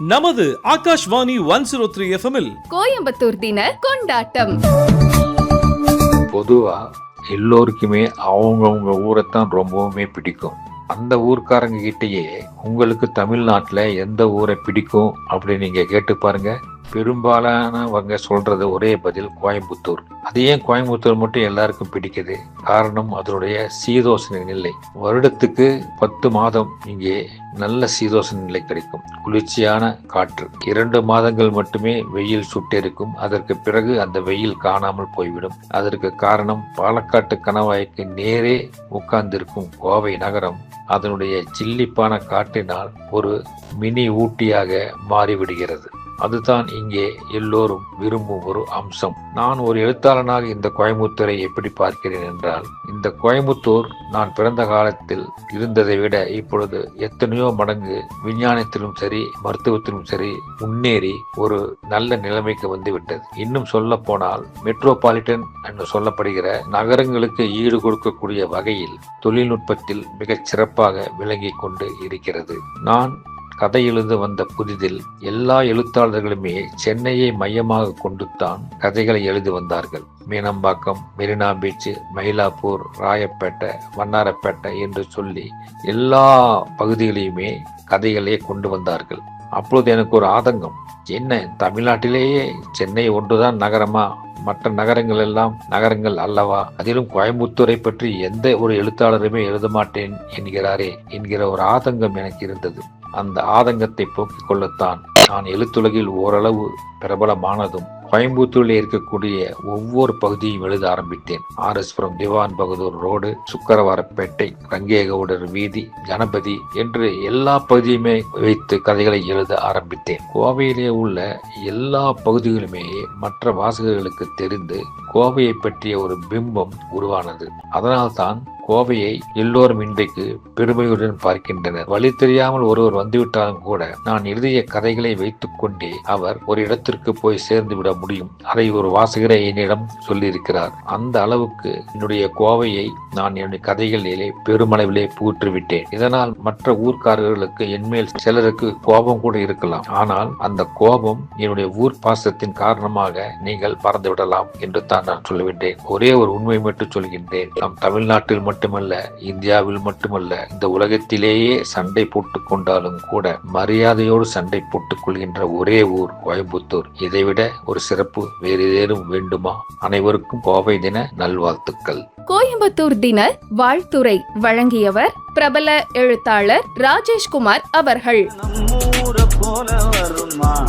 நமது Akashvani one zero three எஃப்எம்மில் கோயம்புத்தூர் தின கொண்டாட்டம். பொதுவா எல்லோருக்குமே அவங்கவுங்க ஊரைத்தான் ரொம்பவுமே பிடிக்கும். அந்த ஊர்க்காரங்க கிட்டயே உங்களுக்கு தமிழ்நாட்டுல எந்த ஊரை பிடிக்கும் அப்படின்னு நீங்க கேட்டு பாருங்க. பெரும்பாலானவங்க சொல்றது ஒரே பதில் கோயம்புத்தூர். அது ஏன் கோயம்புத்தூர் மட்டும் எல்லாருக்கும் பிடிக்குது? காரணம் அதனுடைய சீதோஷண நிலை. வருடத்துக்கு பத்து மாதம் இங்கே நல்ல சீதோஷண நிலை கிடைக்கும். குளிர்ச்சியான காற்று. இரண்டு மாதங்கள் மட்டுமே வெயில் சுட்டெரிக்கும் அதற்கு பிறகு அந்த வெயில் காணாமல் போய்விடும். அதற்கு காரணம் பாலக்காட்டு கணவாய்க்கு நேரே உட்கார்ந்திருக்கும் கோவை நகரம் அதனுடைய சில்லிப்பான காற்றினால் ஒரு மினி ஊட்டியாக மாறிவிடுகிறது. அதுதான் இங்கே எல்லோரும் விரும்பும் ஒரு அம்சம். நான் ஒரு எழுத்தாளனாக இந்த கோயம்புத்தூரை எப்படி பார்க்கிறேன் என்றால் இந்த கோயம்புத்தூர் நான் பிறந்த காலத்தில் இருந்ததை விட இப்பொழுது எத்தனையோ மடங்கு விஞ்ஞானத்திலும் சரி மருத்துவத்திலும் சரி முன்னேறி ஒரு நல்ல நிலைமைக்கு வந்துவிட்டது. இன்னும் சொல்ல போனால் மெட்ரோபாலிட்டன் என்று சொல்லப்படுகிற நகரங்களுக்கு ஈடு கொடுக்கக்கூடிய வகையில் தொழில்நுட்பத்தில் மிகச் சிறப்பாக விளங்கி கொண்டு இருக்கிறது. நான் கதை எழுத வந்த புதிதில் எல்லா எழுத்தாளர்களுமே சென்னையை மையமாக கொண்டுத்தான் கதைகளை எழுதி வந்தார்கள். மீனம்பாக்கம் மெரினா பீச் மயிலாப்பூர் ராயப்பேட்டை வண்ணாரப்பேட்டை என்று சொல்லி எல்லா பகுதிகளையுமே கதைகளே கொண்டு வந்தார்கள். அப்பொழுது எனக்கு ஒரு ஆதங்கம். என்ன தமிழ்நாட்டிலேயே சென்னை ஒன்றுதான் நகரமா? மற்ற நகரங்கள் எல்லாம் நகரங்கள் அல்லவா? அதிலும் கோயம்புத்தூரை பற்றி எந்த ஒரு எழுத்தாளருமே எழுத மாட்டேன் என்கிறாரே என்கிற ஒரு ஆதங்கம் எனக்கு இருந்தது. அந்த ஆதங்கத்தை போக்கிக் கொள்ளத்தான் நான் எழுத்துலகில் ஓரளவு பிரபலமானதும் கோயம்புத்தூரில் இருக்கக்கூடிய ஒவ்வொரு பகுதியும் எழுத ஆரம்பித்தேன். ஆர்எஸ்புரம் திவான் பகதூர் ரோடு சுக்கரவாரப்பேட்டை ரங்கேகவுடர் வீதி கணபதி என்று எல்லா பகுதியுமே வைத்து கதைகளை எழுத ஆரம்பித்தேன். கோவையிலே உள்ள எல்லா பகுதிகளுமே மற்ற வாசகர்களுக்கு தெரிந்து கோவையை பற்றிய ஒரு பிம்பம் உருவானது. அதனால்தான் கோவையை எல்லோரும் இன்றைக்கு பெருமையுடன் பார்க்கின்றனர். வழி தெரியாமல் ஒருவர் வந்துவிட்டாலும் கூட நான் எழுதிய கதைகளை வைத்துக் கொண்டே அவர் ஒரு இடத்திற்கு போய் சேர்ந்து விட முடியும். அதை ஒரு வாசகரை என்னிடம் சொல்லியிருக்கிறார். அந்த அளவுக்கு என்னுடைய கோவையை நான் என்னுடைய கதைகளிலே பெருமளவிலே பூற்றுவிட்டேன் இதனால் மற்ற ஊர்க்காரர்களுக்கு என்மேல் சிலருக்கு கோபம் கூட இருக்கலாம். ஆனால் அந்த கோபம் என்னுடைய ஊர் பாசத்தின் காரணமாக நீங்கள் பறந்துவிடலாம் என்று தான் நான் சொல்லுகின்றேன் ஒரே ஒரு உண்மை மட்டும் சொல்கின்றேன். நம் தமிழ்நாட்டில் மட்டும் மட்டுமல்ல இந்தியாவில் மட்டுமல்ல இந்த உலகத்திலேயே சண்டை போட்டுக் கொண்டாலும் கூட மரியாதையோடு சண்டை போட்டுக் கொள்கின்ற ஒரே ஊர் கோயம்புத்தூர். இதைவிட ஒரு சிறப்பு வேறு ஏதேனும் வேண்டுமா? அனைவருக்கும் கோவை தின நல்வாழ்த்துக்கள். கோயம்புத்தூர் தின வாழ்த்துரை வழங்கியவர் பிரபல எழுத்தாளர் ராஜேஷ்குமார் அவர்கள். வருமா?